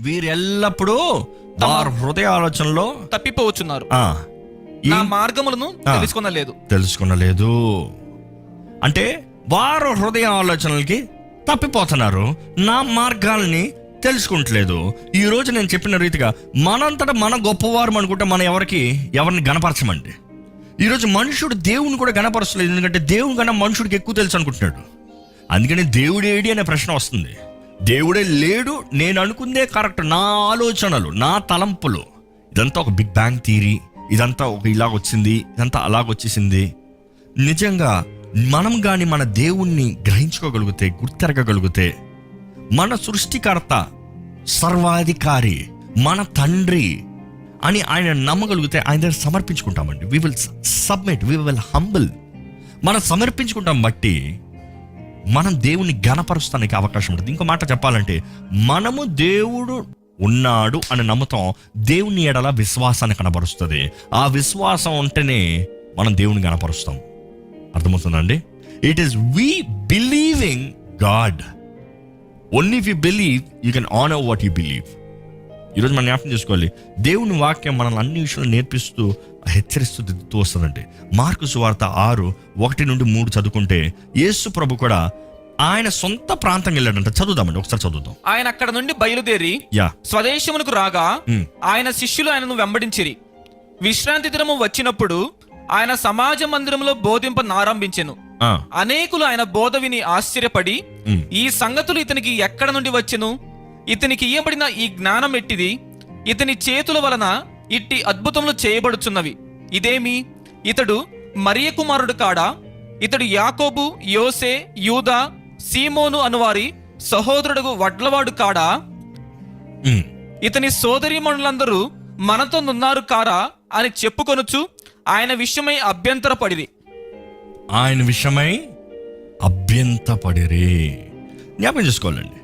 వీరెల్లప్పుడూ వారి హృదయ ఆలోచనలో తప్పిపోవచ్చున్నారు నా మార్గములను. తెలుసుకొనలేదు. తెలుసుకునలేదు. అంటే వారు హృదయ ఆలోచనలకి తప్పిపోతున్నారు. నా మార్గాల్ని తెలుసుకుంటలేదు. ఈ రోజు నేను చెప్పిన రీతిగా మనంతటా మన గొప్పవారు అనుకుంటే మనం ఎవరికి ఎవరిని గణపరచమండి. ఈరోజు మనుషుడు దేవుని కూడా గణపరచలేదు. ఎందుకంటే దేవుని కన్నా మనుషుడికి ఎక్కువ తెలుసు అనుకుంటున్నాడు. అందుకని దేవుడేడి అనే ప్రశ్న వస్తుంది. దేవుడే లేడు నేను అనుకుందే కరెక్ట్ నా ఆలోచనలు నా తలంపులు. ఇదంతా ఒక బిగ్ బ్యాంగ్ థీరీ ఇదంతా ఒక ఇలాగ వచ్చింది ఇదంతా అలాగొచ్చేసింది నిజంగా మనం కానీ మన దేవుణ్ణి గ్రహించుకోగలిగితే గుర్తెరగగలిగితే మన సృష్టికర్త సర్వాధికారి మన తండ్రి అని ఆయన నమ్మగలిగితే ఆయన దగ్గర సమర్పించుకుంటామండి. We will submit we will humble మనం సమర్పించుకుంటాం బట్టి మనం దేవుని గణపరుస్తానికి అవకాశం ఉంటుంది. ఇంకో మాట చెప్పాలంటే మనము దేవుడు ఉన్నాడు అని నమ్ముతాం దేవుని ఎడల విశ్వాసాన్ని కనపరుస్తుంది ఆ విశ్వాసం ఉంటేనే మనం దేవుని గణపరుస్తాం అర్థమవుతుందండి? It is we believing God only if you believe you can honour what you believe ఈరోజు మనం జ్ఞాపకం చేసుకోవాలి. దేవుని వాక్యం మనల్ని అన్ని విషయాలు నేర్పిస్తూ హెచ్చరిస్తూ దిద్దుతూ వస్తుందంటే మార్కు సువార్త ఆరు ఒకటి నుండి మూడు చదువుకుంటే యేసు ప్రభు కూడా ఆయన సొంత ప్రాంతం వెళ్ళాడంట. చదువుదామండి ఒకసారి చదువుదాం. ఆయన అక్కడ నుండి బయలుదేరి యా. స్వదేశమునకు రాగా. ఆయన శిష్యులు ఆయనను వెంబడించిరి. విశ్రాంతి దినము వచ్చినప్పుడు ఆయన సమాజ మందిరంలో బోధింప నారంభించెను. ఆ, అనేకులు ఆయన బోధ విని ఆశ్చర్యపడి ఈ సంగతులు ఇతనికి ఎక్కడ నుండి వచ్చెను? ఇతనికి ఇయ్యబడిన ఈ జ్ఞానం ఎట్టిది? ఇతని చేతుల వలన ఇట్టి అద్భుతములు చేయబడుచున్నవి. ఇదేమి? ఇతడు మరియ కుమారుడు కాడా? ఇతడు యాకోబు యోసే యూదా సీమోను అనువారి సహోదరుడు వడ్లవాడు కాడా. ఇతని సోదరీమణులందరూ మనతో నున్నారు కారా అని చెప్పుకొనుచు ఆయన విషయమై అభ్యంతరపడిరి. ఆయన విషయమై అభ్యంతపడిరే జ్ఞాపకం చేసుకోవాలండి.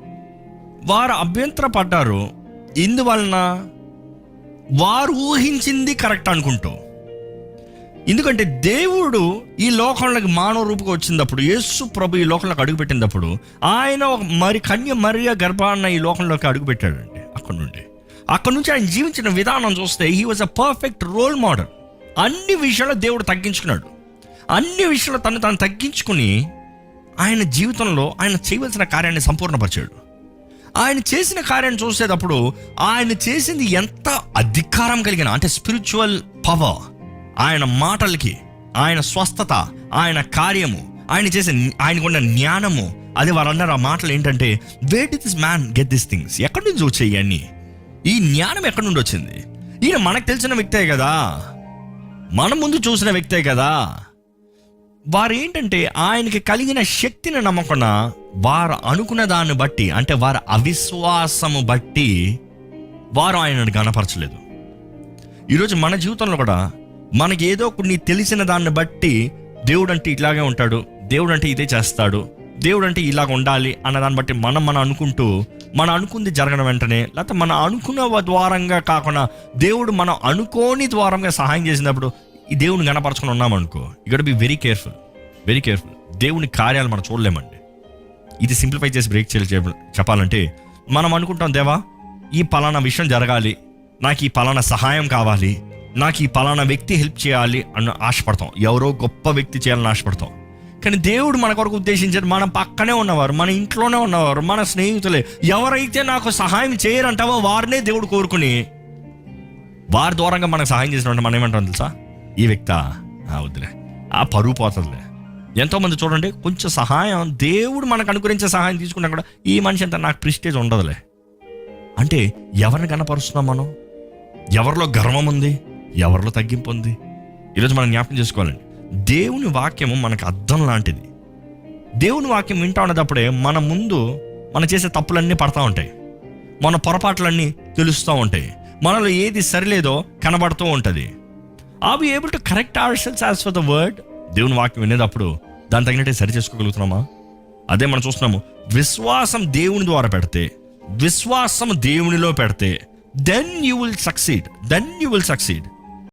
వారు అభ్యంతర పడ్డారు ఇందువలన వారు ఊహించింది కరెక్ట్ అనుకుంటూ. ఎందుకంటే దేవుడు ఈ లోకంలోకి మానవ రూపంగా వచ్చినప్పుడు యేసు ప్రభు ఈ లోకంలోకి అడుగుపెట్టినప్పుడు ఆయన ఒక మరి కన్య మరియ గర్భాన్న ఈ లోకంలోకి అడుగుపెట్టాడండి అక్కడ నుండి. అక్కడ నుంచి ఆయన జీవించిన విధానం చూస్తే he was a perfect role model అన్ని విషయాల్లో దేవుడు తగ్గించుకున్నాడు. అన్ని విషయాల్లో తను తాను తగ్గించుకుని ఆయన జీవితంలో ఆయన చేయవలసిన కార్యాన్ని సంపూర్ణపరిచాడు. ఆయన చేసిన కార్యాన్ని చూసేటప్పుడు ఆయన చేసింది ఎంత అధికారం కలిగిన అంటే స్పిరిచువల్ పవర్ ఆయన మాటలకి ఆయన స్వస్థత ఆయన కార్యము ఆయన చేసే ఆయనకున్న జ్ఞానము. అది వారందరూ ఆ మాటలు ఏంటంటే wait this man get this things ఎక్కడి నుంచి వచ్చాయి అన్ని ఈ జ్ఞానం ఎక్కడి నుండి వచ్చింది? ఈయన మనకు తెలిసిన వ్యక్తే కదా. మన ముందు చూసిన వ్యక్తే కదా. వారు ఏంటంటే ఆయనకి కలిగిన శక్తిని నమ్మకుండా వారు అనుకున్న దాన్ని బట్టి అంటే వారి అవిశ్వాసము బట్టి వారు ఆయనను గణపరచలేదు. ఈరోజు మన జీవితంలో కూడా మనకి ఏదో కొన్ని తెలిసిన దాన్ని బట్టి దేవుడు అంటే ఇట్లాగే ఉంటాడు దేవుడు అంటే ఇదే చేస్తాడు దేవుడు అంటే ఇలాగ ఉండాలి అన్న దాన్ని బట్టి మనం మనం అనుకుంటూ మనం అనుకుంది జరగడం వెంటనే లేకపోతే మనం అనుకున్న ద్వారంగా కాకుండా దేవుడు మనం అనుకోని ద్వారంగా సహాయం చేసినప్పుడు ఈ దేవుని గణపరచుకొని ఉన్నామనుకో ఇక్కడ be very careful very careful దేవుని కార్యాలు మనం చూడలేమండి. ఇది సింప్లిఫై చేసి బ్రేక్ చేయాలి చెప్పాలంటే మనం అనుకుంటాం దేవా ఈ పలానా విషయం జరగాలి నాకు ఈ పలానా సహాయం కావాలి నాకు ఈ పలానా వ్యక్తి హెల్ప్ చేయాలి అని ఆశపడతాం. ఎవరో గొప్ప వ్యక్తి చేయాలని ఆశపడతాం. కానీ దేవుడు మన కొరకు ఉద్దేశించారు మనం పక్కనే ఉన్నవారు మన ఇంట్లోనే ఉన్నవారు మన స్నేహితులే ఎవరైతే నాకు సహాయం చేయరంటావో వారినే దేవుడు కోరుకుని వారి దూరంగా మనకు సహాయం చేసినట్టు మనం ఏమంటాం తెలుసా? ఈ వ్యక్త? వద్దులే. ఆ పరువు పోతుందిలే. ఎంతోమంది చూడండి కొంచెం సహాయం దేవుడు మనకు అనుగ్రహించే సహాయం తీసుకున్నా కూడా ఈ మనిషి అంత నాకు ప్రిస్టేజ్ ఉండదులే. అంటే ఎవరిని కనపరుస్తున్నాం మనం? ఎవరిలో గర్వం ఉంది? ఎవరిలో తగ్గింపు ఉంది? ఈరోజు మనం జ్ఞాపకం చేసుకోవాలండి. దేవుని వాక్యము మనకు అర్థం లాంటిది. దేవుని వాక్యం వింటా ఉన్నప్పుడే మన ముందు మనం చేసే తప్పులన్నీ పడతా ఉంటాయి. మన పొరపాట్లన్నీ తెలుస్తూ ఉంటాయి. మనలో ఏది సరిలేదో కనబడుతూ ఉంటుంది. Are we able to correct our selves as for the word దేవుని వాక్యం వినేటప్పుడు దాని తగినట్టే సరి చేసుకోగలుగుతున్నామా? అదే మనం చూస్తున్నాము. విశ్వాసం దేవుని ద్వారా పెడితే విశ్వాసం దేవునిలో పెడితే then you will succeed then you will succeed